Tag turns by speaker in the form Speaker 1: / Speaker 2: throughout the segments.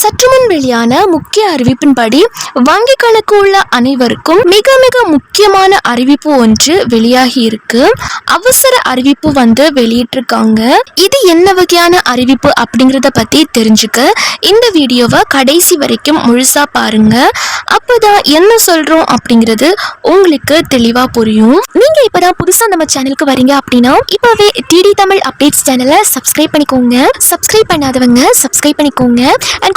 Speaker 1: சற்றுமுன் வெளியான முக்கிய அறிவிப்பின்படி வங்கி கணக்கு உள்ள அனைவருக்கும் மிக மிக முக்கியமான அறிவிப்பு ஒன்று வெளியாகி இருக்கு. அவசர அறிவிப்பு வந்து வெளியிட்டிருக்காங்க. இது என்ன வகையான அறிவிப்பு அப்படிங்கறத பத்தி தெரிஞ்சுக்க இந்த வீடியோவை கடைசி வரைக்கும் முழுசா பாருங்க. அப்பதான் என்ன சொல்றோம் அப்படிங்கிறது உங்களுக்கு தெளிவா புரியும். நீங்க இப்பதான் புதுசா நம்ம சேனலுக்கு வரீங்க அப்படின்னா இப்பவே டிடி தமிழ் அப்டேட்ஸ் சேனலை சப்ஸ்கிரைப் பண்ணிக்கோங்க. சப்ஸ்கிரைப் பண்ணாதவங்க சப்ஸ்கிரைப் பண்ணிக்கோங்க. அண்ட்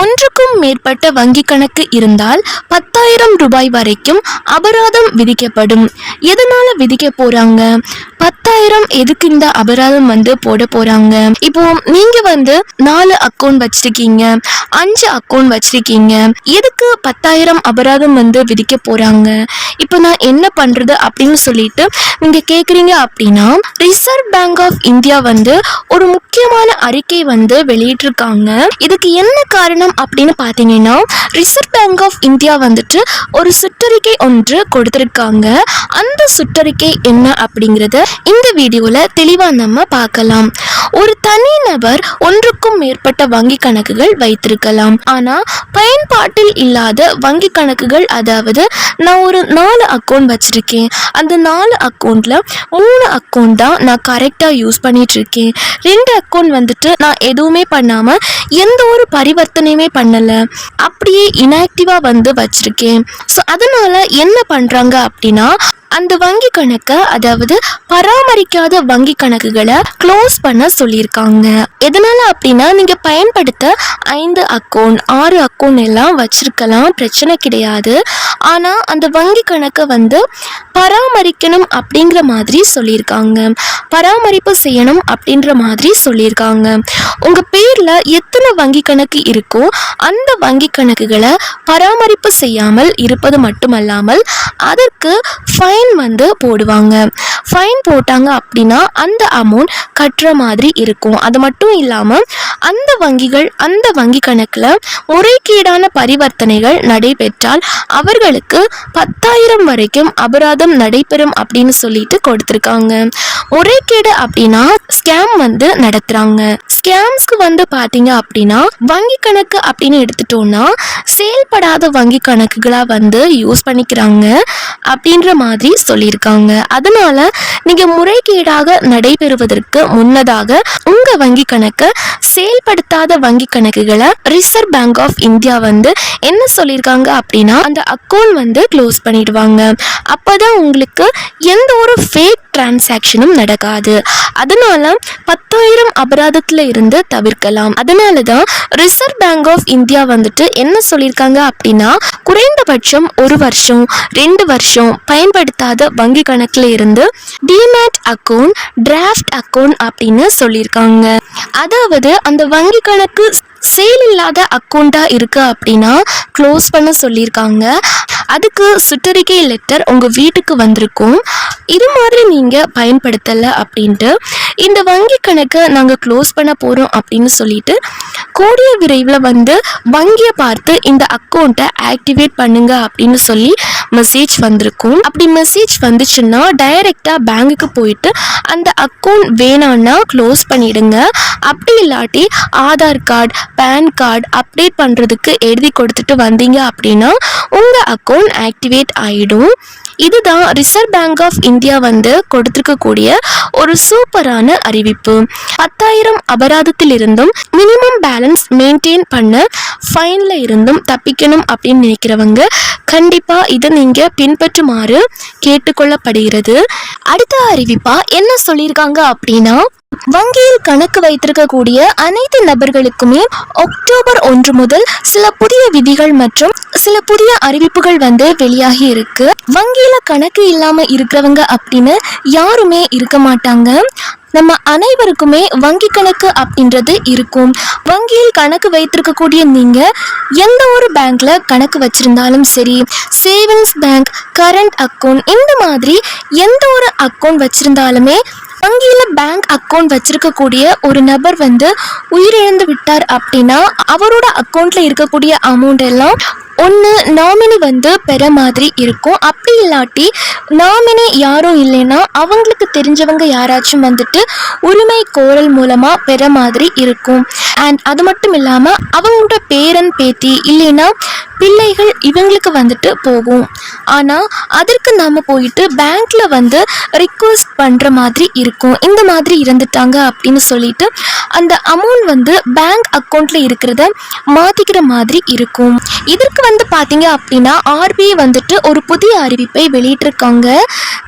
Speaker 1: ஒன்றுக்கும் மேற்பட்ட வங்கி கணக்கு இருந்தால் பத்தாயிரம் ரூபாய் வரைக்கும் அபராதம் விதிக்கப்படும். எதனால விதிக்க போறாங்க? பத்தாயிரம் எதுக்கு இந்த அபராதம் வந்து போட போறாங்க? இப்போ நீங்க வந்து நாலு அக்கௌண்ட் வச்சிருக்கீங்க அஞ்சு அக்கௌண்ட் வச்சிருக்கீங்க எதுக்கு பத்தாயிரம் அபராதம் வந்து விதிக்க போறாங்க? இப்போ நான் என்ன பண்றது அப்படின்னு சொல்லிட்டு நீங்க கேக்குறீங்க அப்படின்னா ரிசர்வ் பேங்க் ஆஃப் இந்தியா வந்து ஒரு முக்கியமான அறிக்கை வந்து வெளியிட்டிருக்காங்க. இதுக்கு என்ன காரணம் அப்படின்னு பார்த்தீங்கன்னா ரிசர்வ் பேங்க் ஆஃப் இந்தியா வந்துட்டு ஒரு சுற்றறிக்கை ஒன்று கொடுத்திருக்காங்க. அந்த சுற்றறிக்கை என்ன அப்படிங்கறத இந்த வீடியோவில் தெளிவாக நம்ம பார்க்கலாம். ஒரு தனிநபர் ஒன்றுக்கும் மேற்பட்ட வங்கி கணக்குகள் வைத்திருக்கலாம். ஆனால் பயன்பாட்டில் இல்லாத வங்கி கணக்குகள் அதாவது நான் ஒரு நாலு அக்கௌண்ட் வச்சுருக்கேன். அந்த நாலு அக்கௌண்ட்டில் மூணு அக்கௌண்ட் தான் நான் கரெக்டாக யூஸ் பண்ணிகிட்ருக்கேன் ரெண்டு அக்கௌண்ட் வந்துட்டு நான் எதுவுமே பண்ணாமல் எந்த ஒரு பரிவர்த்தனையுமே பண்ணலை. அப்படியே இன்ஆக்டிவாக வந்து வச்சுருக்கேன். ஸோ அதனால் என்ன பண்ணுறாங்க அப்படின்னா அந்த வங்கி கணக்கை அதாவது பராமரிக்காத வங்கி கணக்குகளை க்ளோஸ் பண்ண சொல்லியிருக்காங்க. எதனால அப்படின்னா நீங்க பயன்படுத்த ஐந்து அக்கௌண்ட் ஆறு அக்கௌண்ட் எல்லாம் வச்சிருக்கலாம் பிரச்சனை கிடையாது. ஆனா அந்த வங்கி கணக்கை வந்து பராமரிக்கணும் அப்படிங்கிற மாதிரி சொல்லியிருக்காங்க. பராமரிப்பு செய்யணும் அப்படின்ற மாதிரி சொல்லியிருக்காங்க. உங்கள் பேரில் எத்தனை வங்கி கணக்கு இருக்கோ அந்த வங்கி கணக்குகளை பராமரிப்பு செய்யாமல் இருப்பது மட்டுமல்லாமல் அதற்கு ஃபைன் ஃபைன் வந்து போடுவாங்க. ஃபைன் போட்டாங்க அப்படின்னா அந்த அமௌண்ட் கட்டுற மாதிரி இருக்கும். அது மட்டும் இல்லாமல் அந்த வங்கிகள் அந்த வங்கி கணக்கில் முறைகேடான பரிவர்த்தனைகள் நடைபெற்றால் அவர்களுக்கு பத்தாயிரம் வரைக்கும் அபராதம் நடைபெறும் அப்படின்னு சொல்லிட்டு கொடுத்துருக்காங்க. முறைகேடு அப்படின்னா ஸ்கேம் வந்து நடத்துகிறாங்க ஸ்கேம்ஸ்க்கு வந்து பார்த்தீங்க அப்படின்னா வங்கி கணக்கு அப்படின்னு எடுத்துட்டோம்னா செயல்படாத வங்கி கணக்குகளாக வந்து யூஸ் பண்ணிக்கிறாங்க அப்படின்ற மாதிரி சொல்லியிருக்காங்க. அதனால நீங்கள் முறைகேடாக நடைபெறுவதற்கு முன்னதாக உங்கள் வங்கி கணக்கை செயல்படுத்தாத வங்கி கணக்குகளை ரிசர்வ் பேங்க் ஆஃப் இந்தியா வந்து என்ன சொல்லியிருக்காங்க அப்படின்னா அந்த அக்கௌண்ட் வந்து க்ளோஸ் பண்ணிடுவாங்க. அப்பதான் உங்களுக்கு எந்த ஒரு ஃபேக் டிரான்சாக்ஷனும் நடக்காது. அதனால பத்தாயிரம் அபராதத்தில் இருந்து தவிர்க்கலாம். அதனால தான் ரிசர்வ் பேங்க் ஆஃப் இந்தியா வந்துட்டு என்ன சொல்லியிருக்காங்க அப்படின்னா குறைந்தபட்சம் ஒரு வருஷம் ரெண்டு வருஷம் பயன்படுத்தாத வங்கி கணக்கில் இருந்து டிமேட் அக்கௌண்ட் டிராஃப்ட் அக்கௌண்ட் அப்படின்னு சொல்லியிருக்காங்க அதாவது அந்த வங்கி கணக்கு சேல் இல்லாத அக்கௌண்ட்டாக இருக்குது அப்படின்னா க்ளோஸ் பண்ண சொல்லியிருக்காங்க அதுக்கு சுற்றறிக்கை லெட்டர் உங்கள் வீட்டுக்கு வந்திருக்கும். இது மாதிரி நீங்கள் பயன்படுத்தலை அப்படின்ட்டு இந்த வங்கி கணக்கை நாங்கள் க்ளோஸ் பண்ண போகிறோம் அப்படின்னு சொல்லிட்டு கூடிய விரைவில் வந்து வங்கியை பார்த்து இந்த அக்கௌண்ட்டை ஆக்டிவேட் பண்ணுங்க அப்படின்னு சொல்லி மெசேஜ் வந்திருக்கும். அப்படி மெசேஜ் வந்துச்சுன்னா டைரெக்டாக பேங்க்குக்கு போயிட்டு அந்த அக்கௌண்ட் வேணான்னா க்ளோஸ் பண்ணிடுங்க. அப்படி இல்லாட்டி Aadhaar card PAN card update பண்ணுறதுக்கு எழுதி கொடுத்துட்டு வந்தீங்க அப்படின்னா உங்கள் அக்கௌண்ட் ஆக்டிவேட் ஆகிடும் இதுதான் ரிசர்வ் பேங்க் ஆஃப் இந்தியா வந்து கொடுத்துருக்கக்கூடிய ஒரு சூப்பரான அறிவிப்பு. பத்தாயிரம் அபராதத்தில் இருந்தும் மினிமம் பேலன்ஸ் மெயின்டைன் பண்ண ஃபைனில் இருந்தும் தப்பிக்கணும் அப்படின்னு நினைக்கிறவங்க கண்டிப்பாக இதை நீங்க பின்பற்றுமாறு கேட்டுக்கொள்ளப்படுகிறது. அடுத்த அறிவிப்பா என்ன சொல்லியிருக்காங்க அப்படின்னா வங்கியில் கணக்கு வைத்திருக்கக்கூடிய அனைத்து நபர்களுக்குமே அக்டோபர் ஒன்று முதல் சில புதிய விதிகள் மற்றும் சில புதிய அறிவிப்புகள் வந்து வெளியாகி இருக்கு. வங்கியில கணக்கு இல்லாம இருக்கிறவங்க அப்படின்னு யாருமே இருக்க மாட்டாங்க. நம்ம அனைவருக்குமே வங்கி கணக்கு அப்படின்றது இருக்கும். வங்கியில் கணக்கு வைத்திருக்கக்கூடிய நீங்கள் எந்த ஒரு பேங்க்ல கணக்கு வச்சிருந்தாலும் சரி சேவிங்ஸ் பேங்க் கரண்ட் அக்கௌண்ட் இந்த மாதிரி எந்த ஒரு அக்கௌண்ட் வச்சிருந்தாலுமே வங்கியில் பேங்க் அக்கௌண்ட் வச்சிருக்கக்கூடிய ஒரு நபர் வந்து உயிரிழந்து விட்டார் அப்படின்னா அவரோட அக்கௌண்ட்டில் இருக்கக்கூடிய அமௌண்ட் எல்லாம் ஒன்று நாமினி வந்து பெற மாதிரி இருக்கும். அப்படி இல்லாட்டி நாமினி யாரும் இல்லைன்னா அவங்களுக்கு தெரிஞ்சவங்க யாராச்சும் வந்துட்டு உரிமை கோரல் மூலமாக பெற மாதிரி இருக்கும். அண்ட் அது மட்டும் இல்லாமல் அவங்களோட பேரன் பேத்தி இல்லைன்னா பிள்ளைகள் இவங்களுக்கு வந்துட்டு போகும். ஆனால் அதற்கு நாம் போயிட்டு பேங்க்கில் வந்து ரிக்வஸ்ட் பண்ணுற மாதிரி இருக்கும். இந்த மாதிரி இறந்துட்டாங்க அப்படின்னு சொல்லிட்டு அந்த அமௌண்ட் வந்து பேங்க் அக்கௌண்ட்டில் இருக்கிறத மாற்றிக்கிற மாதிரி இருக்கும். இதற்கு வந்து பார்த்தீங்க அப்படின்னா ஆர்பிஐ வந்துட்டு ஒரு புதிய அறிவிப்பை வெளியிட்டிருக்காங்க.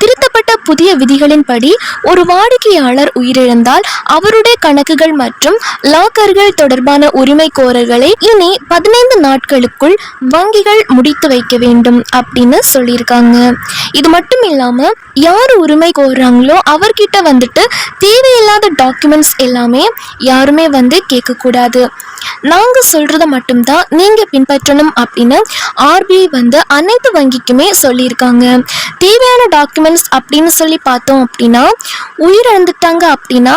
Speaker 1: திருத்தப்பட்ட புதிய விதிகளின்படி ஒரு வாடிக்கையாளர் உயிரிழந்தால் அவருடைய கணக்குகள் மற்றும் லாக்கர்கள் தொடர்பான உரிமை கோரல்களை இனி பதினைந்து நாட்களுக்குள் வங்கிகள் முடித்து வைக்க வேண்டும் அப்படின்னு சொல்லியிருக்காங்க. இது மட்டும் இல்லாம யார் உரிமை கோருறாங்களோ அவர்கிட்ட வந்துட்டு தேவையில்லாத டாக்குமெண்ட்ஸ் எல்லாமே யாருமே வந்து கேட்கக்கூடாது. நாங்கள் சொல்கிறத மட்டும்தான் நீங்கள் பின்பற்றணும் அப்படின்னு ஆர்பிஐ வந்து அனைத்து வங்கிக்குமே சொல்லியிருக்காங்க. தேவையான டாக்குமெண்ட்ஸ் அப்படின்னு சொல்லி பார்த்தோம் அப்படின்னா உயிரிழந்துட்டாங்க அப்படின்னா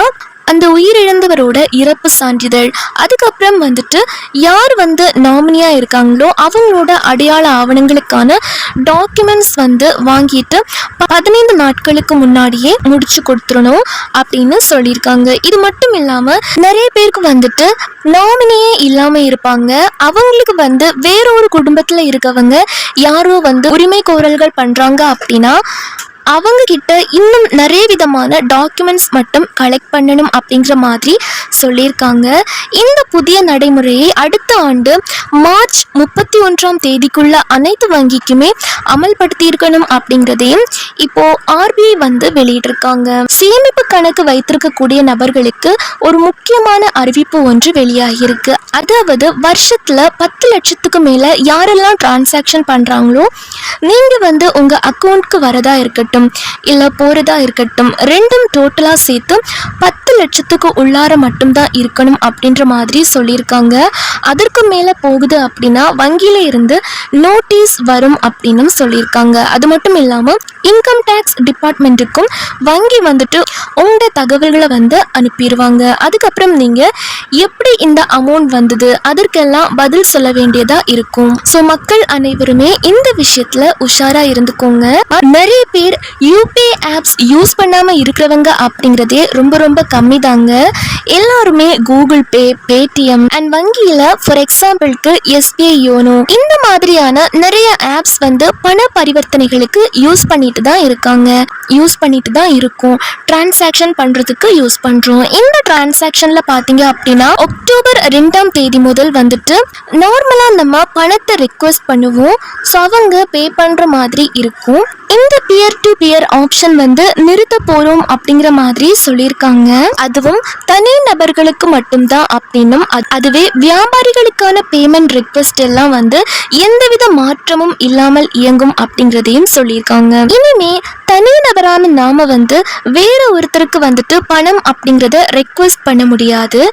Speaker 1: அந்த உயிரிழந்தவரோட இறப்பு சான்றிதழ். அதுக்கப்புறம் வந்துட்டு யார் வந்து நாமினியா இருக்காங்களோ அவங்களோட அடையாள ஆவணங்களுக்கான டாக்குமெண்ட்ஸ் வந்து வாங்கிட்டு பதினைந்து நாட்களுக்கு முன்னாடியே முடிச்சு கொடுத்துடணும் அப்படின்னு சொல்லியிருக்காங்க. இது மட்டும் இல்லாமல் நிறைய பேருக்கு வந்துட்டு நாமினியே இல்லாமல் இருப்பாங்க. அவங்களுக்கு வந்து வேற ஒரு குடும்பத்தில் இருக்கவங்க யாரோ வந்து உரிமை கோரல்கள் பண்ணுறாங்க அப்படின்னா அவங்க கிட்ட இன்னும் நிறைய விதமான டாக்குமெண்ட்ஸ் மட்டும் கலெக்ட் பண்ணணும் அப்படிங்கிற மாதிரி சொல்லியிருக்காங்க. இந்த புதிய நடைமுறையை அடுத்த ஆண்டு மார்ச் முப்பத்தி ஒன்றாம் தேதிக்குள்ள அனைத்து வங்கிக்குமே அமல்படுத்தியிருக்கணும் அப்படிங்கிறதையும் இப்போ ஆர்பிஐ வந்து வெளியிட்டிருக்காங்க. சேமிப்பு கணக்கு வைத்திருக்கக்கூடிய நபர்களுக்கு ஒரு முக்கியமான அறிவிப்பு ஒன்று வெளியாகியிருக்கு. அதாவது வருஷத்துல பத்து லட்சத்துக்கு மேல யாரெல்லாம் டிரான்சாக்ஷன் பண்றாங்களோ நீங்க வந்து உங்க அக்கௌண்ட்க்கு வரதா இருக்கட்டும் இல்லை போறதா இருக்கட்டும் ரெண்டும் டோட்டலாக சேர்த்து பத்து லட்சத்துக்கு உள்ளார மட்டும்தான் இருக்கணும் அப்படின்ற மாதிரி சொல்லியிருக்காங்க. அதற்கு மேலே போகுது அப்படின்னா வங்கியில இருந்து நோட்டீஸ் வரும் அப்படின்னு சொல்லியிருக்காங்க. அது மட்டும் இல்லாமல் இன்கம் டேக்ஸ் டிபார்ட்மெண்ட்டுக்கும் வங்கி வந்துட்டு உங்களோட தகவல்களை வந்து அனுப்பிடுவாங்க அதுக்கப்புறம் நீங்க எப்படி இந்த அமௌண்ட் வந்தது? அதற்கெல்லாம் பதில் சொல்ல வேண்டியதாக இருக்கும். ஸோ மக்கள் அனைவருமே இந்த விஷயத்துல உஷாரா இருந்துக்கோங்க. நிறைய பேர் யூபிஐ ஆப்ஸ் யூஸ் பண்ணாம இருக்கிறவங்க அப்படிங்கிறதே ரொம்ப ரொம்ப கம்மி தாங்க எல்லாருமே கூகுள் பே பேடிஎம் அண்ட் வங்கியில ஃபார் எக்ஸாம்பிளுக்கு எஸ்பிஐ யோனோ இந்த மாதிரியான நிறைய ஆப்ஸ் வந்து பண பரிவர்த்தனைகளுக்கு யூஸ் பண்ணிட்டு தான் இருக்காங்க. யூஸ் பண்ணிட்டு தான் இருக்கும். டிரான்சாக்ஷன் பண்றதுக்கு யூஸ் பண்றோம். இந்த டிரான்சாக்ஷன்ல பாத்தீங்க அப்படின்னா அக்டோபர் ரெண்டாம் தேதி முதல் வந்துட்டு நார்மலா நம்ம பணத்தை ரெக்வஸ்ட் பண்ணுவோம். ஸோ அவங்க பே பண்ற மாதிரி இருக்கும். இந்த பியர் டு பியர் ஆப்ஷன் வந்து நிறுத்த போறோம் அப்படிங்கிற மாதிரி சொல்லியிருக்காங்க. அதுவும் தனி நபர்களுக்கு மட்டும்தான் அப்படின்னும் அது- அதுவே வியாபாரிகளுக்கான பேமெண்ட் ரெக்வஸ்ட் எல்லாம் வந்து எந்தவித மாற்றமும் இல்லாமல் இயங்கும் அப்படிங்கிறதையும் சொல்லியிருக்காங்க. இனிமே தனி நபரான நாம வந்து வேற ஒருத்தருக்கு வந்துட்டு பணம் அப்படிங்கிறத ரெக்வஸ்ட் பண்ண முடியாது.